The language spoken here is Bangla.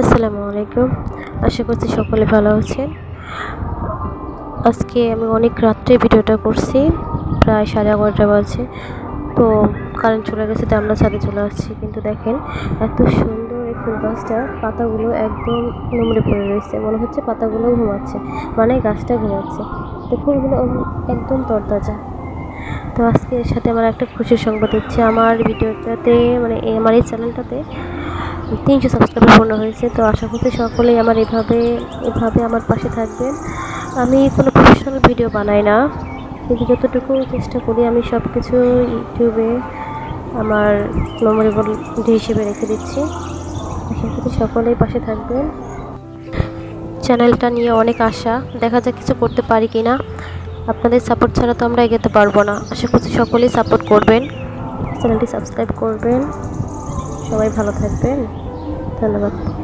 আসসালামু আলাইকুম। আশা করছি সকলে ভালো আছেন। আজকে আমি অনেক রাত্রে ভিডিওটা করছি, প্রায় সাড়ে এগারোটা বাজে। তো কারেন্ট চলে গেছে, তো আমরা ছাদে চলে আসছি। কিন্তু দেখেন, এত সুন্দর এই ফুল গাছটা, পাতাগুলো একদম নমড়ে পড়ে রয়েছে। মনে হচ্ছে পাতাগুলো ঘুমাচ্ছে মানে গাছটা ঘুমাচ্ছে। তো ফুলগুলো একদম তরতাজা। তো আজকে এর সাথে আমার একটা খুশির সংবাদ হচ্ছে, আমার ভিডিওটাতে মানে আমার এই চ্যানেলটাতে তিনশো সাবস্ক্রাইবার পূর্ণ হয়েছে, তো আশা করছি সকলেই আমার এভাবে এভাবে আমার পাশে থাকবেন। আমি কোনো প্রফেশনাল ভিডিও বানাই না। কিন্তু যতটুকু চেষ্টা করি, আমি সব কিছু ইউটিউবে আমার মেমোরেবল হিসেবে রেখে দিচ্ছি। আশা করি সকলেই পাশে থাকবেন। চ্যানেলটা নিয়ে অনেক আশা। দেখা যাক কিছু করতে পারি কি না আপনাদের সাপোর্ট ছাড়া তো আমরা এগোতে পারব না। আশা করছি সকলেই সাপোর্ট করবেন। চ্যানেলটি সাবস্ক্রাইব করবেন। সবাই ভালো থাকবেন। अच्छा लगा।